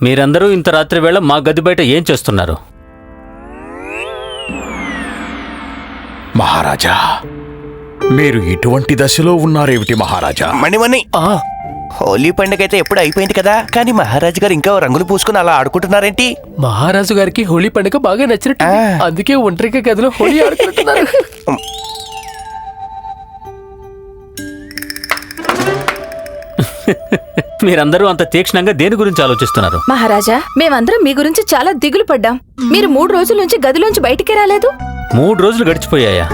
మీరందరూ ఇంత రాత్రి వేళ మా గది బయట ఏం చేస్తున్నారు? మహారాజా మీరు ఇటువంటి దశలో ఉన్నారేమిటి మహారాజా? మణిమణి హోలీ పండుగ అయితే ఎప్పుడు అయిపోయింది కదా? కానీ మహారాజు గారు ఇంకా రంగులు పూసుకుని అలా ఆడుకుంటున్నారేంటి? మహారాజు గారికి హోలీ పండుగ బాగా నచ్చినట్టు. అందుకే ఒంటరిగా గదిలో హోలీ ఆడుకుంటున్నారు. మీరందరూ అంత తీక్షణంగా దేని గురించి ఆలోచిస్తున్నారు? మహారాజా మేమందరం మీ గురించి చాలా దిగులు పడ్డాం. మీరు మూడు రోజుల నుంచి గదిలోంచి బయటికి రాలేదు. మూడు రోజులు గడిచిపోయాయా?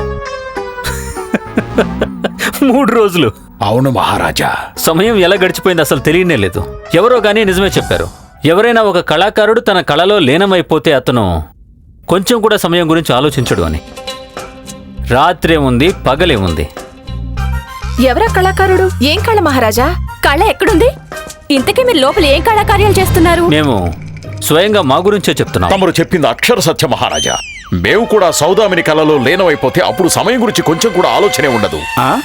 మూడు రోజులు. అవును మహారాజా. సమయం ఎలా గడిచిపోయింది అసలు తెలియనే లేదు. ఎవరో గానీ నిజమే చెప్పారు. ఎవరైనా ఒక కళాకారుడు తన కళలో లీనమైపోతే అతను కొంచెం కూడా సమయం గురించి ఆలోచించడు అని. రాత్రే ఉంది పగలే ఉంది. ఎవరా కళాకారుడు? ఏం కళ మహారాజా? కళ ఎక్కడుంది? ఇంతకీ మీరు లోపల ఏం కళాకార్యాలు చేస్తున్నారు? మేము స్వయంగా మా గురించే చెప్తున్నాం. తమరు చెప్పింది అక్షర సత్య మహారాజా. మేము కూడా సౌదామిని కలలో లీనమైపోతే అప్పుడు సమయం గురించి కొంచెం కూడా ఆలోచనే ఉండదు. ఆ?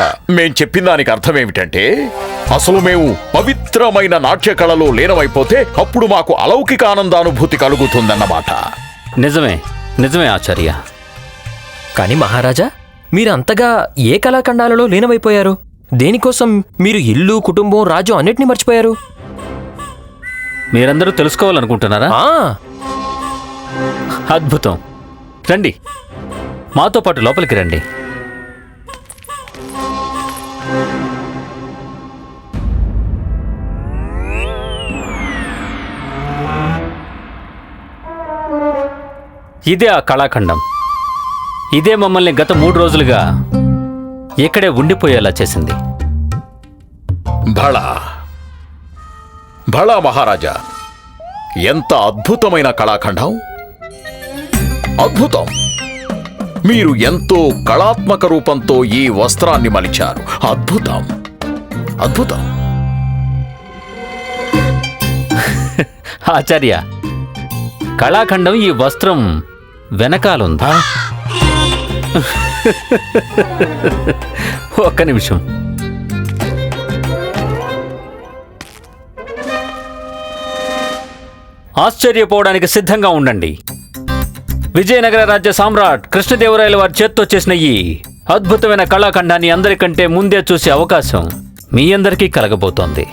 ఆ, మేం చెప్పిన దానికి అర్థం ఏమిటంటే అసలు మేము పవిత్రమైన నాట్య కళలో లీనమైపోతే అప్పుడు మాకు అలౌకిక ఆనందానుభూతి కలుగుతుందన్నమాట. నిజమే నిజమే ఆచార్య. కానీ మహారాజా మీరు అంతగా ఏ కళాఖండాలలో లీనమైపోయారు? దేనికోసం మీరు ఇల్లు కుటుంబం రాజ్యం అన్నిటినీ మర్చిపోయారు? మీరందరూ తెలుసుకోవాలనుకుంటున్నారా? అద్భుతం. రండి. మాతో పాటు లోపలికి రండి. ఇదే ఆ కళాఖండం. ఇదే మమ్మల్ని గత మూడు రోజులుగా ఇక్కడే ఉండిపోయేలా చేసింది. భళా. భళా మహారాజా ఎంత అద్భుతమైన కళాఖండం. అద్భుతం. మీరు ఎంతో కళాత్మక రూపంతో ఈ వస్త్రాన్ని మలిచారు. అద్భుతం. అద్భుతం. ఆచార్య కళాఖండం ఈ వస్త్రం వెనకాలుందా ఒక్క నిమిషం. ఆశ్చర్యపోవడానికి సిద్ధంగా ఉండండి. విజయనగర రాజ్య సామ్రాట్ కృష్ణదేవరాయల వారి చేత్తో చేసిన ఈ అద్భుతమైన కళాఖండాన్ని అందరికంటే ముందే చూసే అవకాశం మీ అందరికీ కలగబోతోంది.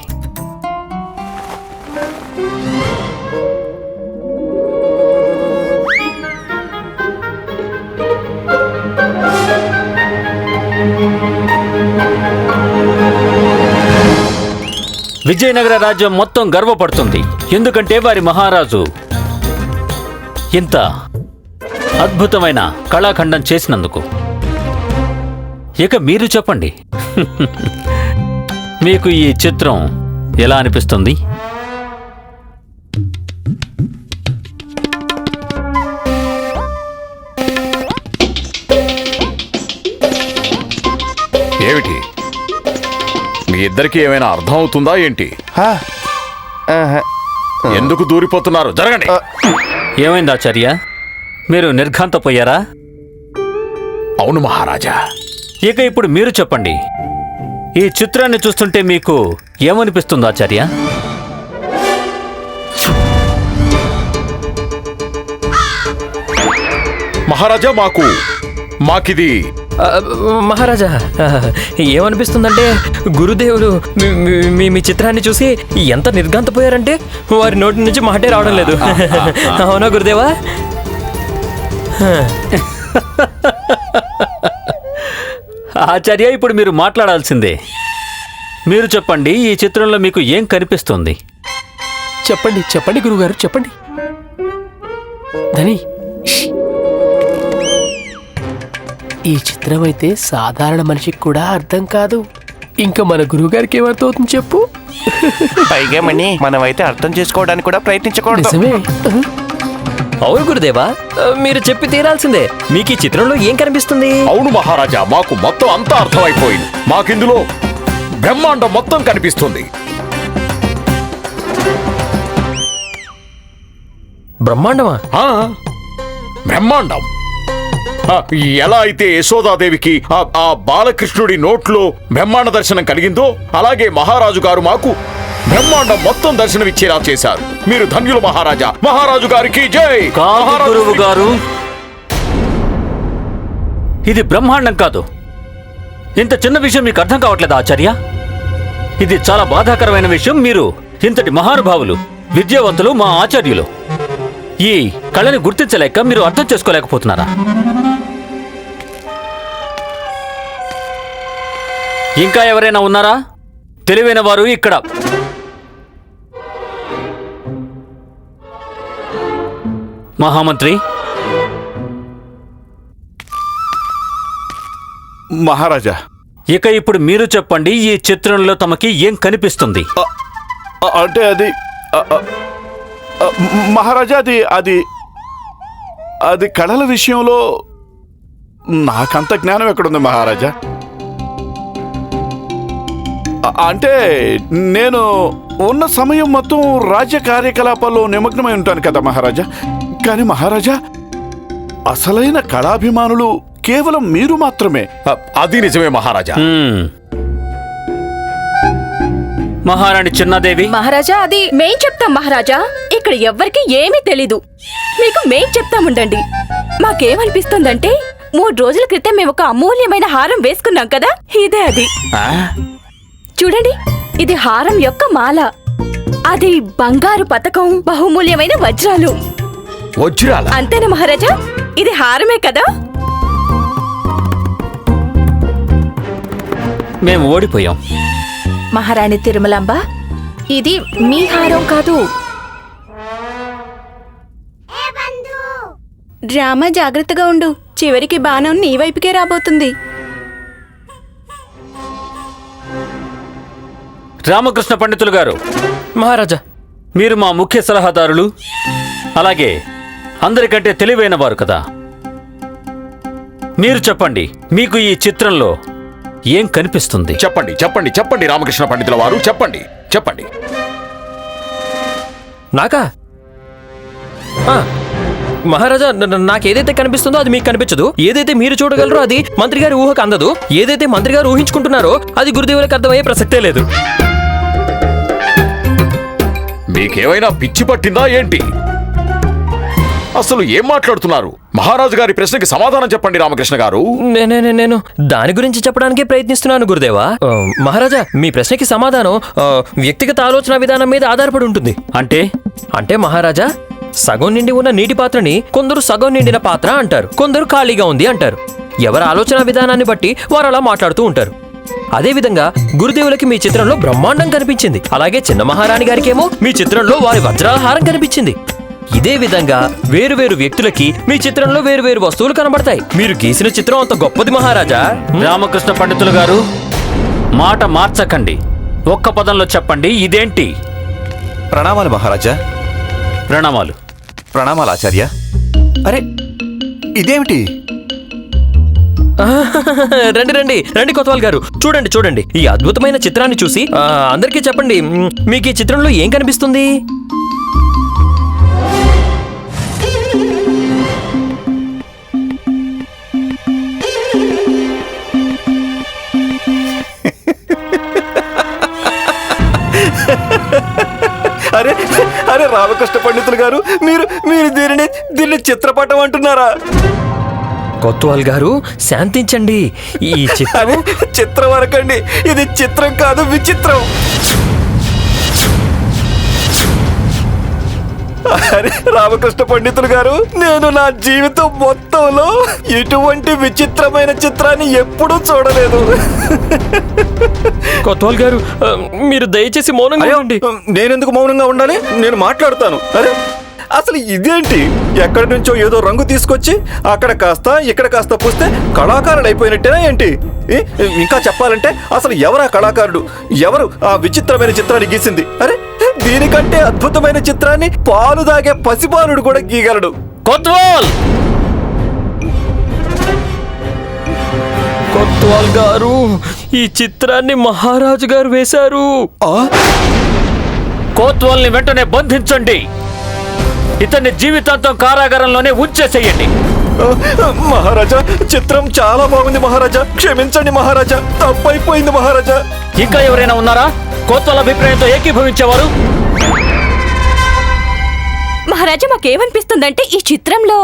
విజయనగర రాజ్యం మొత్తం గర్వపడుతుంది. ఎందుకంటే వారి మహారాజు ఇంత అద్భుతమైన కళాఖండం చేసినందుకు. ఇక మీరు చెప్పండి. మీకు ఈ చిత్రం ఎలా అనిపిస్తుంది? ఏమిటి? మీ ఇద్దరికి ఏమైనా అర్థం అవుతుందా ఏంటి. ఎందుకు దూరిపోతున్నారు? జరగండి. ఏమైంది ఆచార్య? మీరు నిర్ఘాంతపోయారా అవును మహారాజా. ఇక ఇప్పుడు మీరు చెప్పండి. ఈ చిత్రాన్ని చూస్తుంటే మీకు ఏమనిపిస్తుంది ఆచార్య? మహారాజా మాకు మాకిది మహారాజా ఏమనిపిస్తుందంటే గురుదేవులు మీ- మీ- మీ మీ చిత్రాన్ని చూసి ఎంత నిర్గాంతపోయారంటే వారి నోటి నుంచి మాటే రావడం లేదు. అవునా గురుదేవా? ఆచార్య ఇప్పుడు మీరు మాట్లాడాల్సిందే. మీరు చెప్పండి ఈ చిత్రంలో మీకు ఏం కనిపిస్తుంది? చెప్పండి చెప్పండి గురుగారు చెప్పండి. ధని ఈ చిత్రం అయితే సాధారణ మనిషికి కూడా అర్థం కాదు. ఇంకా మన గురువుగారికి ఏమర్థం అవుతుంది చెప్పు? పైగా మణి మనమైతే అర్థం చేసుకోవడానికి కూడా ప్రయత్నించకూడదు. నిజమే. అవును గురుదేవా మీరు చెప్పి తీరాల్సిందే. మీకు ఈ చిత్రంలో ఏం కనిపిస్తుంది? అవును మహారాజా మాకు మొత్తం అంతా అర్థమైపోయింది. మాకిందులో బ్రహ్మాండం మొత్తం కనిపిస్తుంది. బ్రహ్మాండమా? ఆ, బ్రహ్మాండం. ఎలా అయితే యశోదాదేవికి ఆ- బాలకృష్ణుడి నోట్లో బ్రహ్మాండ దర్శనం కలిగిందో అలాగే మహారాజు గారు మాకు బ్రహ్మాండం మొత్తం దర్శనమిచ్చేలా చేశారు. మీరు ధన్యులు మహారాజా. మహారాజు గారికి జై! గురువు గారు. ఇది బ్రహ్మాండం కాదు. ఇంత చిన్న విషయం మీకు అర్థం కావట్లేదు ఆచార్య? ఇది చాలా బాధాకరమైన విషయం మీరు. ఇంతటి మహానుభావులు విద్యావంతులు మా ఆచార్యులు. ఈ కళని గుర్తించలేక మీరు అర్థం చేసుకోలేకపోతున్నారా? ఇంకా ఎవరైనా ఉన్నారా? తెలివైన వారు ఇక్కడ. మహామంత్రి. మహారాజా. ఇక ఇప్పుడు మీరు చెప్పండి ఈ చిత్రంలో తమకి ఏం కనిపిస్తుంది? అంటే అది మహారాజా అది అది అది కళల విషయంలో నాకంత జ్ఞానం ఎక్కడుంది మహారాజా? అంటే నేను ఉన్న సమయం మొత్తం రాజ్య కార్యకలాపాల్లో నిమగ్నమై ఉంటాను కదా మహారాజా. కానీ మహారాజా అసలైన కళాభిమానులు కేవలం మీరు మాత్రమే. అది నిజమే మహారాజా. మహారాణి చిన్నాదేవి. మహారాజా అది మేం చెప్తాం మహారాజా. ఇక్కడ ఎవ్వరికి ఏమీ తెలీదు. మీకు మేం చెప్తాముండండి మాకేమనిపిస్తుందంటే మూడు రోజుల క్రితం మేము ఒక అమూల్యమైన హారం వేసుకున్నాం కదా? ఇదే అది? చూడండి ఇది హారం యొక్క మాల. అది బంగారు పతకం బహుమూల్యమైన వజ్రాలు. వజ్రాల? అంతేనా మహారాజా? ఇది హారమే కదా? మేము ఓడిపోయాం. మహారాణి తిరుమలాంబ ఇది మీ హారం కాదు. డ్రామా జాగ్రత్తగా ఉండు. చివరికి బాణం నీ వైపుకే రాబోతుంది. రామకృష్ణ పండితులు గారు మహారాజా. మీరు మా ముఖ్య సలహాదారులు అలాగే అందరికంటే తెలివైన వారు కదా. మీరు చెప్పండి మీకు ఈ చిత్రంలో ఏం కనిపిస్తుంది? చెప్పండి చెప్పండి చెప్పండి రామకృష్ణ పండితుల వారు చెప్పండి చెప్పండి. నాకా? ఆ, మహారాజా నాకు ఏదైతే కనిపిస్తుందో అది మీకు కనిపించదు. ఏదైతే మీరు చూడగలరో అది మంత్రి గారి ఊహకు అందదు. ఏదైతే మంత్రి గారు ఊహించుకుంటున్నారో అది గురుదేవులకు అర్థమయ్యే ప్రసక్తే లేదు. మీకేమైనా పిచ్చి పట్టిందా ఏంటి? అసలు ఏం మాట్లాడుతున్నారు? మహారాజు గారి ప్రశ్నకి సమాధానం చెప్పండి రామకృష్ణ గారు. నేనే దాని గురించి చెప్పడానికే ప్రయత్నిస్తున్నాను గురుదేవా. ఆ, మహారాజా మీ ప్రశ్నకి సమాధానం ఆ, వ్యక్తిగత ఆలోచన విధానం మీద ఆధారపడి ఉంటుంది. అంటే? అంటే మహారాజా సగం నిండి ఉన్న నీటి పాత్రని కొందరు సగం నిండిన పాత్ర అంటారు. కొందరు ఖాళీగా ఉంది అంటారు. ఎవరి ఆలోచన విధానాన్ని బట్టి వారు అలా మాట్లాడుతూ ఉంటారు. అదేవిధంగా గురుదేవులకి మీ చిత్రంలో బ్రహ్మాండం కనిపించింది. అలాగే చిన్న మహారాణి గారికేమో మీ చిత్రంలో వారి వజ్రాల హారం కనిపించింది. ఇదే విధంగా వేరు వేరు వ్యక్తులకి మీ చిత్రంలో వేరు వేరు వస్తువులు కనబడతాయి. మీరు గీసిన చిత్రం అంత గొప్పది మహారాజా. రామకృష్ణ పండితులు గారు మాట మార్చకండి. ఒక్క పదంలో చెప్పండి ఇదేంటి? ప్రణామాలు మహారాజా. ప్రణామాలు. ప్రణామాలు ఆచార్య అరే ఇదేమిటి? రండి రండి రండి కొత్తవాల్ గారు. చూడండి చూడండి. ఈ అద్భుతమైన చిత్రాన్ని చూసి అందరికీ చెప్పండి మీకు ఈ చిత్రంలో ఏం కనిపిస్తుంది? అరే అరే రామకృష్ణ పండితులు గారు మీరు మీరు దీనిని దీన్ని చిత్రపటం అంటున్నారా? కొత్తవాల్ గారు శాంతించండి. ఈ చిత్రం చిత్రం అనకండి. ఇది చిత్రం కాదు విచిత్రం. అరే రామకృష్ణ పండితులు గారు నేను నా జీవితం మొత్తంలో ఇటువంటి విచిత్రమైన చిత్రాన్ని ఎప్పుడూ చూడలేదు. కొత్తవాల్ గారు మీరు దయచేసి మౌనంగా ఉండండి. నేనెందుకు మౌనంగా ఉండాలి? నేను మాట్లాడతాను. అరే అసలు ఇదేంటి? ఎక్కడి నుంచో ఏదో రంగు తీసుకొచ్చి అక్కడ కాస్త ఇక్కడ కాస్త పూస్తే కళాకారుడు అయిపోయినట్టేనా ఏంటి? ఇంకా చెప్పాలంటే అసలు ఎవరా కళాకారుడు? ఎవరు ఆ విచిత్రమైన చిత్రాన్ని గీసింది? అరే దీనికంటే అద్భుతమైన చిత్రాన్ని పాలు దాగే పసిపాలుడు కూడా గీయగలడు. కొత్వాల్! కొత్తవాల్ గారు ఈ చిత్రాన్ని మహారాజు గారు వేశారు. కోత్వాల్ని వెంటనే బంధించండి. ఇతన్ని జీవితాంతం కారాగారంలోనే ఉంచేసేయండి. మహారాజా చిత్రం చాలా బాగుంది మహారాజా. క్షమించండి మహారాజా తప్పైపోయింది మహారాజా. ఇంకా ఎవరైనా ఉన్నారా? కోత్వాల అభిప్రాయంతో ఏకీభవించేవారు? మహారాజా మాకేమనిపిస్తుందంటే ఈ చిత్రంలో.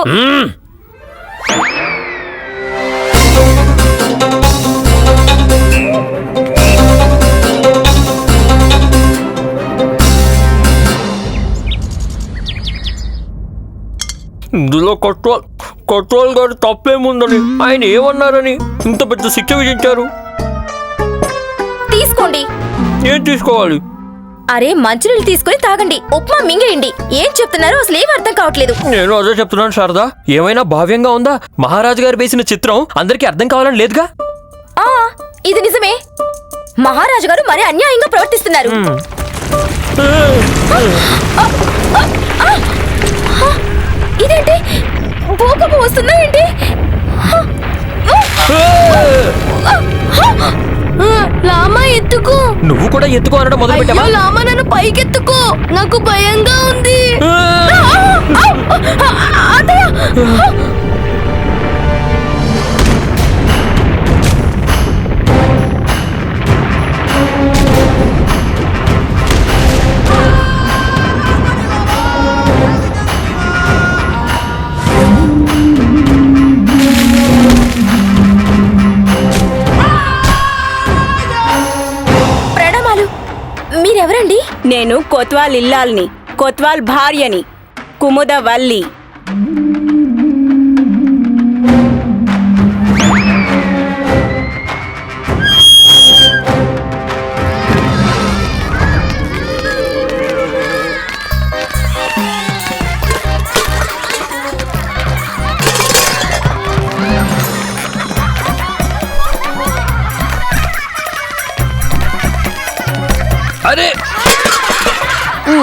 ఇందులో కొట్వాల్ కొట్వాల్ గారు తప్పేముందని ఆయన ఏమన్నారని ఇంత పెద్ద శిక్ష విధించారు? తీసుకోండి. ఏం తీసుకోవాలి? అరే మంచినీళ్ళు తీసుకుని తాగండి. ఉప్మా మింగేయండి. ఏం చెప్తున్నారో అసలు ఏం అర్థం కావట్లేదు. నేను అదే చెప్తున్నాను శారదా. ఏమైనా భావ్యంగా ఉందా? మహారాజు గారు వేసిన చిత్రం అందరికీ అర్థం కావాలని లేదుగా? ఆ ఇది నిజమే. మహారాజు గారు మరీ అన్యాయంగా ప్రవర్తిస్తున్నారు. కూడా ఎత్తుకో అనడం మొదలు పెట్టావా లామా నన్ను పైకెత్తుకో. నాకు భయంగా ఉంది. కొత్వాల్ ఇల్లాల్ని కొత్వాల్ భార్యని కుముద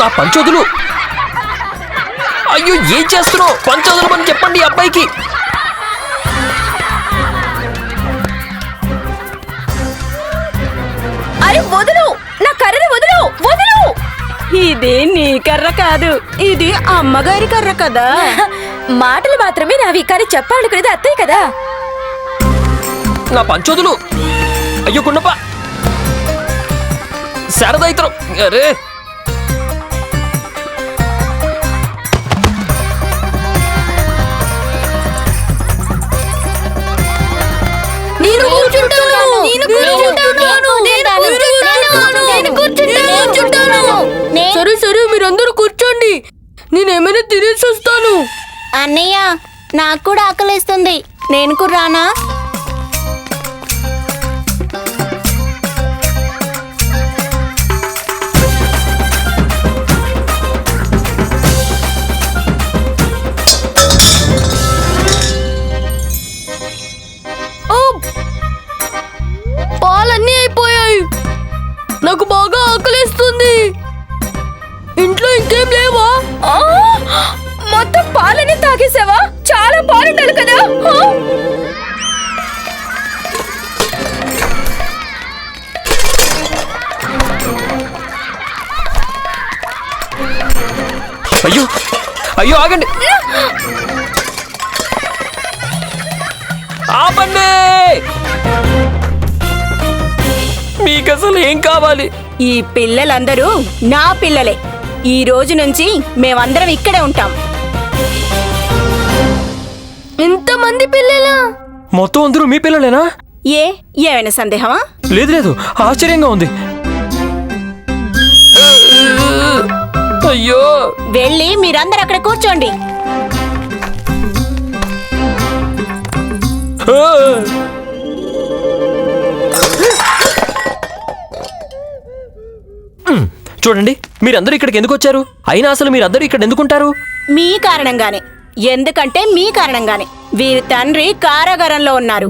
నా పంచోదులు? అయ్యో ఏం చేస్తున్నావు? పంచోదులు అని చెప్పండి అబ్బాయికి. అరే వదులు! నా కర్రను వదులు! వదులు! ఇది నీ కర్ర కాదు ఇది అమ్మగారి కర్ర కదా. మాటలు మాత్రమే నావి కానీ చెప్పాలనుకునేది అత్తే కదా. నా పంచోదులు. అయ్యో గుండప్ప! శారదా ఇతరం. అరే సరే సరే మీరందరూ కూర్చోండి. నేనేమైనా తినేసి వస్తాను. అన్నయ్య నాకు కూడా ఆకలిస్తుంది. నేను కూడా రానా? అసలు ఏం కావాలి? ఈ పిల్లలందరూ నా పిల్లలే. ఈ రోజు నుంచి మేమందరం ఇక్కడే ఉంటాం. ఇంతమంది పిల్లలా? మొత్తం అందరూ మీ పిల్లలేనా? ఏ ఏమైనా సందేహమా? లేదు లేదు. ఆశ్చర్యంగా ఉంది. అయ్యో. వెళ్ళి మీరందరూ అక్కడ కూర్చోండి. చూడండి మీరందరూ ఇక్కడికి ఎందుకు వచ్చారు అయినా అసలు మీరందరూ ఇక్కడ ఎందుకుంటారు? మీ కారణంగానే. ఎందుకంటే మీ కారణంగానే. వీరి తండ్రి కారాగారంలో ఉన్నారు.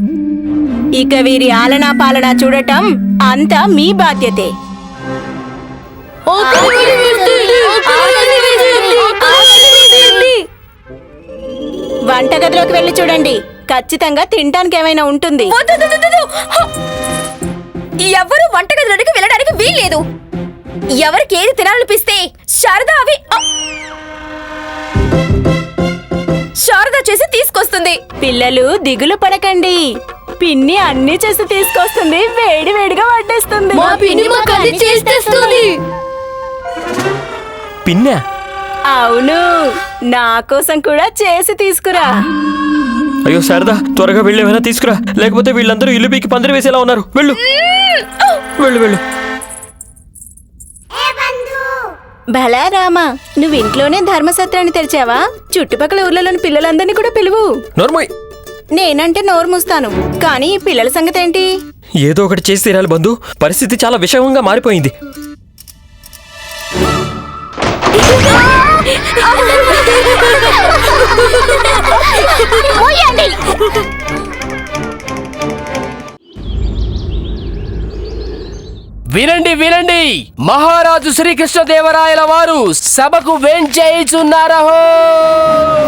ఇక వీరి ఆలనా పాలనా చూడటం అంతా మీ బాధ్యతే. వంటగదిలోకి వెళ్ళి చూడండి. ఖచ్చితంగా తినడానికి ఏమైనా ఉంటుంది. ఎవరు వంటగదిలోకి వెళ్ళడానికి వీల్లేదు? ఎవరికి ఏది తినాలనిపిస్తే శారదా అవి శారద చేసి తీసుకొస్తుంది. పిల్లలు దిగులు పడకండి. పిన్ని అన్ని చేసి తీసుకొస్తుంది. వేడి వేడిగా వడ్డిస్తుంది. మా పిన్ని మాకు అన్ని చేసి తెస్తుంది. పిన్నా? అవును. నా కోసం కూడా చేసి తీసుకురా. అయ్యో శారదా త్వరగా వెళ్ళి ఏమైనా తీసుకురా. లేకపోతే వీళ్ళందరూ ఇల్లు పీకి పందిరి వేసేలా ఉన్నారు. వెళ్ళు. వెళ్ళు వెళ్ళు. భలా రామా నువ్వు ఇంట్లోనే ధర్మసత్రాన్ని తెరిచావా చుట్టుపక్కల ఊర్లలోని పిల్లలందరినీ కూడా పిలువు నోర్మోయ్ నేనంటే నోరు మూస్తాను కానీ ఈ పిల్లల సంగతి ఏంటి ఏదో ఒకటి చేసి తీరాలి బంధు పరిస్థితి చాలా విషమంగా మారిపోయింది వినండి వినండి. మహారాజు శ్రీకృష్ణదేవరాయల వారు సభకు వెంచేయుచున్నారహో.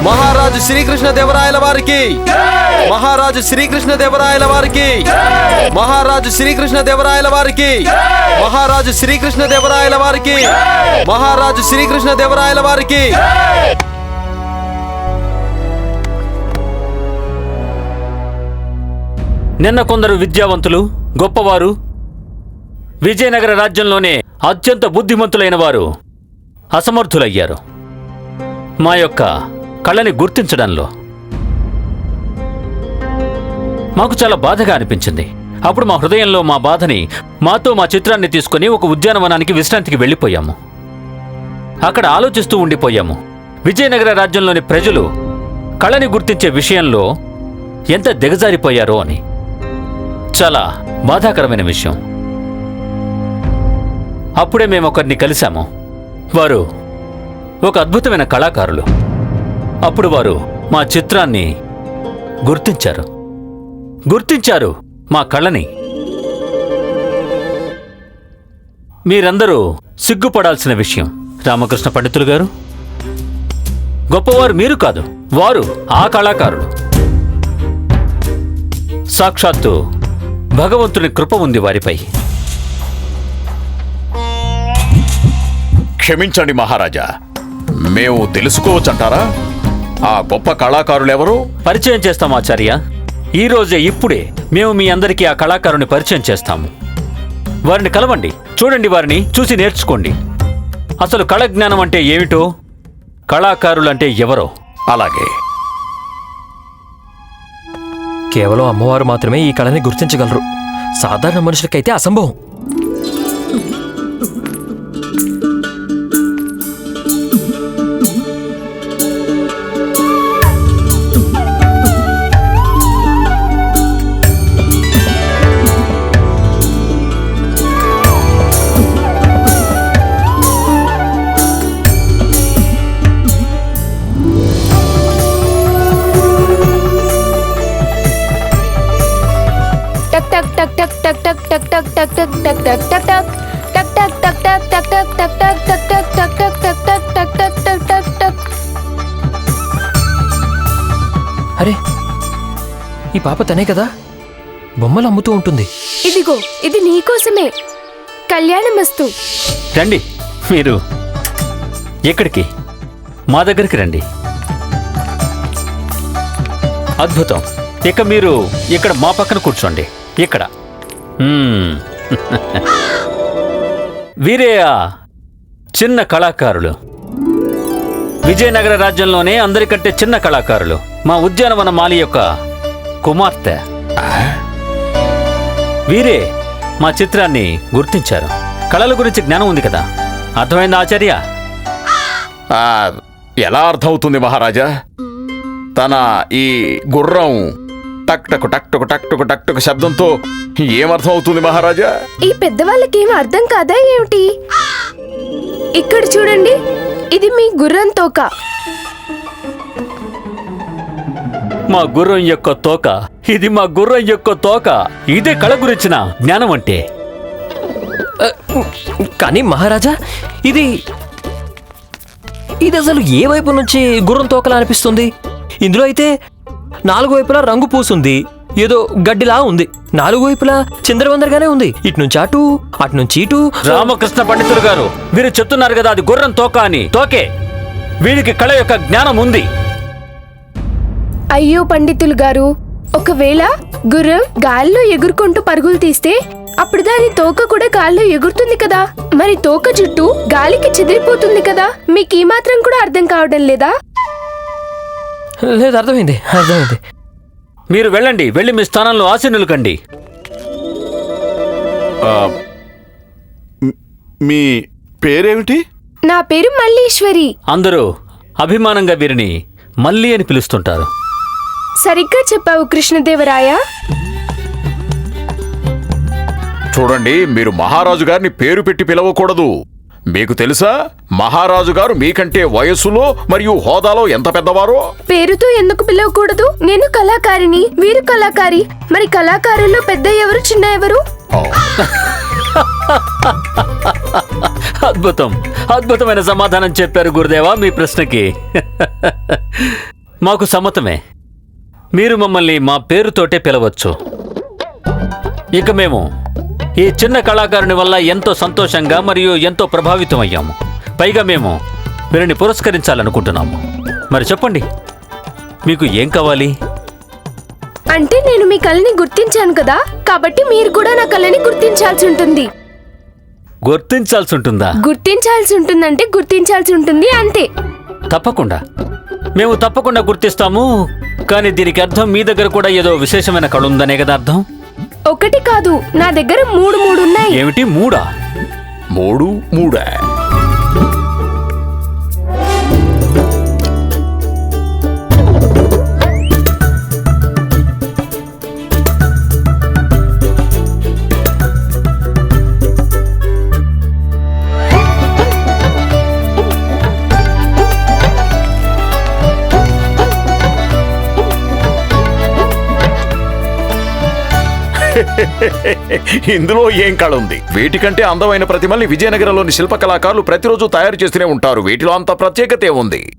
మహారాజు శ్రీకృష్ణ దేవరాయల వారికి. మహారాజు శ్రీకృష్ణ దేవరాయల వారికి. మహారాజు శ్రీకృష్ణ దేవరాయల వారికి. మహారాజు శ్రీకృష్ణ దేవరాయల వారికి. మహారాజు శ్రీకృష్ణ దేవరాయల వారికి. నిన్న కొందరు విద్యావంతులు గొప్పవారు విజయనగర రాజ్యంలోనే అత్యంత బుద్ధిమంతులైన వారు అసమర్థులయ్యారు. మా యొక్క కళని గుర్తించడంలో మాకు చాలా బాధగా అనిపించింది. అప్పుడు మా హృదయంలో మా బాధని మాతో మా చిత్రాన్ని తీసుకుని ఒక ఉద్యానవనానికి విశ్రాంతికి వెళ్ళిపోయాము. అక్కడ ఆలోచిస్తూ ఉండిపోయాము. విజయనగర రాజ్యంలోని ప్రజలు కళని గుర్తించే విషయంలో ఎంత దిగజారిపోయారో అని. చాలా బాధాకరమైన విషయం. అప్పుడే మేము ఒకరిని కలిశాము. వారు ఒక అద్భుతమైన కళాకారులు. అప్పుడు వారు మా చిత్రాన్ని గుర్తించారు. గుర్తించారు మా కళని. మీరందరూ సిగ్గుపడాల్సిన విషయం. రామకృష్ణ పండితులు గారు. గొప్పవారు మీరు కాదు వారు ఆ కళాకారులు. సాక్షాత్తు భగవంతుని కృప ఉంది వారిపై. క్షమించండి మహారాజా. మేము తెలుసుకోవచ్చంటారా? ఆ గొప్ప కళాకారులెవరో? పరిచయం చేస్తాం ఆచార్య. ఈ రోజే ఇప్పుడే మేము మీ అందరికీ ఆ కళాకారుని పరిచయం చేస్తాము. వారిని కలవండి. చూడండి వారిని చూసి నేర్చుకోండి. అసలు కళ జ్ఞానం అంటే ఏమిటో? కళాకారులంటే ఎవరో? అలాగే. కేవలం అమ్మవారు మాత్రమే ఈ కళని గుర్తించగలరు. సాధారణ మనుషులకైతే అసంభవం. పాప తనే కదా? బొమ్మలు అమ్ముతూ ఉంటుంది. ఇదిగో ఇది నీకోసమే కళ్యాణమస్తు రండి మీరు ఎక్కడికి? మా దగ్గరికి రండి. అద్భుతం. ఇక మీరు ఇక్కడ మా పక్కన కూర్చోండి. ఇక్కడ. మ్మ్. వీరే ఆ చిన్న కళాకారులు. విజయనగర రాజ్యంలోనే అందరికంటే చిన్న కళాకారులు. మా ఉద్యానవన మాలి యొక్క కుమార్తె. వీరే మా చిత్రాన్ని గుర్తించారు. కళల గురించి జ్ఞానం ఉంది కదా. అర్థమైంది ఆచార్య? ఎలా అర్థమవుతుంది మహారాజా? తన ఈ గుర్రం టక్టకు టక్టకు టక్టకు టక్టకు శబ్దంతో ఏమర్థమవుతుంది మహారాజా? ఈ పెద్దవాళ్ళకేం అర్థం కాదా ఏమిటి? ఇక్కడ చూడండి ఇది మీ గుర్రం తోక. మా గుర్రం యొక్క తోక. ఇది మా గుర్రం యొక్క తోక. ఇదే కళ గురించిన జ్ఞానం అంటే. కానీ మహారాజా ఇది ఇది అసలు ఏ వైపు నుంచి గుర్రం తోకలా అనిపిస్తుంది? ఇందులో అయితే నాలుగు వైపులా రంగు పూసుంది. ఏదో గడ్డిలా ఉంది. నాలుగు వైపులా చిందరవందరగానే ఉంది. ఇటు నుంచి అటు అటు నుంచి ఇటు. రామకృష్ణ పండితులు గారు మీరు చెప్తున్నారు కదా అది గుర్రం తోక అని. తోకే. వీడికి కళ యొక్క జ్ఞానం ఉంది. అయ్యో పండితులు గారు ఒకవేళ గుర్రం గాల్లో ఎగురుకుంటూ పరుగులు తీస్తే అప్పుడు దాని తోక కూడా గాల్లో ఎగురుతుంది కదా. మరి తోక జుట్టు గాలికి చెదిరిపోతుంది కదా. మీకు ఈ మాత్రం కూడా అర్థం కావడం లేదా? లేదు అర్థమైంది అర్థమైంది. మీరు వెళ్ళండి వెళ్ళి మీ స్థానంలో ఆసీనులు కండి. ఆ, మ్- మీ పేరేమిటి? నా పేరు మల్లీశ్వరి. అందరూ అభిమానంగా వీరిని మల్లి అని పిలుస్తుంటారు. సరిగ్గా చెప్పావు కృష్ణదేవరాయ. చూడండి మీరు మహారాజు గారిని పేరు పెట్టి పిలవకూడదు. మీకు తెలుసా మహారాజు గారు మీకంటే వయస్సులో మరియు హోదాలో ఎంత పెద్దవారో? పేరుతో ఎందుకు పిలవకూడదు? నేను కళాకారిని వీరు కళాకారి. మరి కళాకారుల్లో పెద్ద ఎవరు చిన్న ఎవరు? అద్భుతం. అద్భుతమైన సమాధానం చెప్పారు గురుదేవా మీ ప్రశ్నకి. మాకు సమ్మతమే. మీరు మమ్మల్ని మా పేరుతోటే పిలవచ్చు. ఇక మేము ఈ చిన్న కళాకారుని వల్ల ఎంతో సంతోషంగా మరియు ఎంతో ప్రభావితం అయ్యాము. పైగా మేము వీరిని పురస్కరించాలనుకుంటున్నాము. మరి చెప్పండి మీకు ఏం కావాలి? అంటే నేను మీ కళని గుర్తించాను కదా కాబట్టి మీరు కూడా నా కళని గుర్తించాల్సి ఉంటుంది. గుర్తించాల్సి ఉంటుందా? గుర్తించాల్సి ఉంటుందంటే గుర్తించాల్సి ఉంటుంది అంతే. తప్పకుండా. మేము తప్పకుండా గుర్తిస్తాము కానీ దీనికి అర్థం మీ దగ్గర కూడా ఏదో విశేషమైన కళ ఉందనే కదా అర్థం? ఒకటి కాదు నా దగ్గర మూడు మూడు ఉన్నాయి. ఏమిటి మూడా? మూడు మూడా? ఇందులో ఏం కళ ఉంది వీటికంటే అందమైన ప్రతిమల్ని విజయనగరంలోని శిల్పకళాకారులు ప్రతిరోజు తయారు చేస్తూనే ఉంటారు. వీటిలో అంత ప్రత్యేకత ఉంది.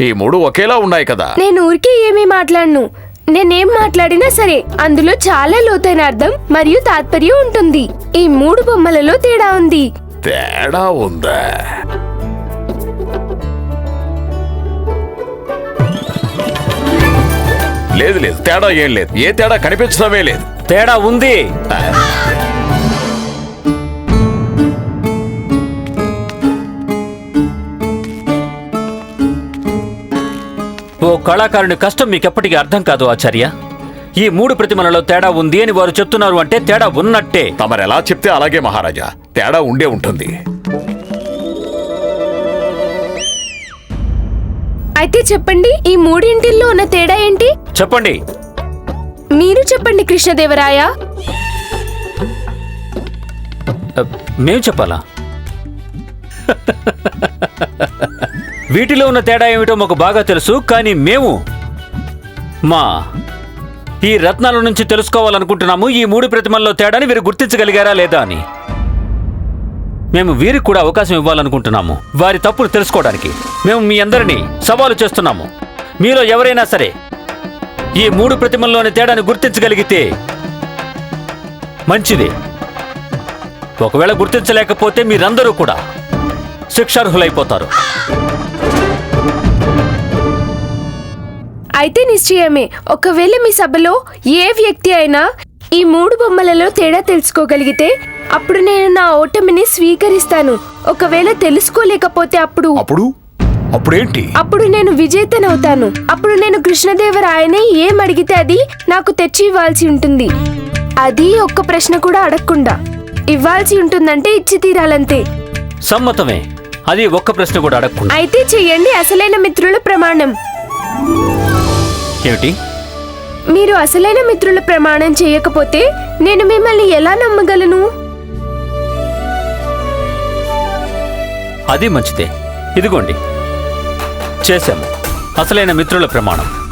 ఈ మూడు ఒకేలా ఉన్నాయి కదా? నేను ఊరికే ఏమీ మాట్లాడను. నేనేం మాట్లాడినా సరే అందులో చాలా లోతైన అర్థం మరియు తాత్పర్యం ఉంటుంది. ఈ మూడు బొమ్మలలో తేడా ఉంది. తేడా ఉందా? లేదు లేదు. తేడా ఏం లేదు. ఏ తేడా కనిపించడమే లేదు. తేడా ఉంది. ఓ కళాకారుని కష్టం మీకెప్పటికీ అర్థం కాదు ఆచార్య. ఈ మూడు ప్రతిమలలో తేడా ఉంది అని వారు చెప్తున్నారు అంటే తేడా ఉన్నట్టే. తమరెలా చెప్తే అలాగే మహారాజా. తేడా ఉండే ఉంటుంది. అయితే చెప్పండి ఈ మూడింటిల్లో ఉన్న తేడా ఏంటి? చెప్పండి. మీరు చెప్పండి కృష్ణదేవరాయ. మేము చెప్పాలా? వీటిలో ఉన్న తేడా ఏమిటో మాకు బాగా తెలుసు కానీ మేము మా ఈ రత్నాల నుంచి తెలుసుకోవాలనుకుంటున్నాము. ఈ మూడు ప్రతిమల్లో తేడాని వీరు గుర్తించగలిగారా లేదా అని. మేము వీరికి కూడా అవకాశం ఇవ్వాలనుకుంటున్నాము. వారి తప్పులు తెలుసుకోవడానికి మేము మీ అందరినీ సవాలు చేస్తున్నాము. మీలో ఎవరైనా సరే ఈ మూడు ప్రతిమల్లోని తేడాని గుర్తించగలిగితే మంచిది. ఒకవేళ గుర్తించలేకపోతే మీరందరూ కూడా శిక్షార్హులైపోతారు. అయితే నిశ్చయమే ఒకవేళ మీ సభలో ఏ వ్యక్తి అయినా ఈ మూడు బొమ్మలలో తేడా తెలుసుకోగలిగితే అప్పుడు నేను నా ఓటమిని స్వీకరిస్తాను. ఒకవేళ తెలుసుకోలేకపోతే అప్పుడు అప్పుడు? అప్పుడేంటి? అప్పుడు నేను విజేతనవుతాను. అప్పుడు నేను కృష్ణదేవరాయనే ఏం అడిగితే అది నాకు తెచ్చి ఇవ్వాల్సి ఉంటుంది. అది ఒక్క ప్రశ్న కూడా అడగకుండా. ఇవ్వాల్సి ఉంటుందంటే ఇచ్చి తీరాలంతే. సమ్మతమే. అది ఒక్క ప్రశ్న కూడా అడగకుండా. అయితే చెయ్యండి అసలైన మిత్రుల ప్రమాణం. ఏమిటి? మీరు అసలైన మిత్రుల ప్రమాణం చేయకపోతే నేను మిమ్మల్ని ఎలా నమ్మగలను? అది మంచిదే. ఇదిగోండి. చేశాము. అసలైన మిత్రుల ప్రమాణం.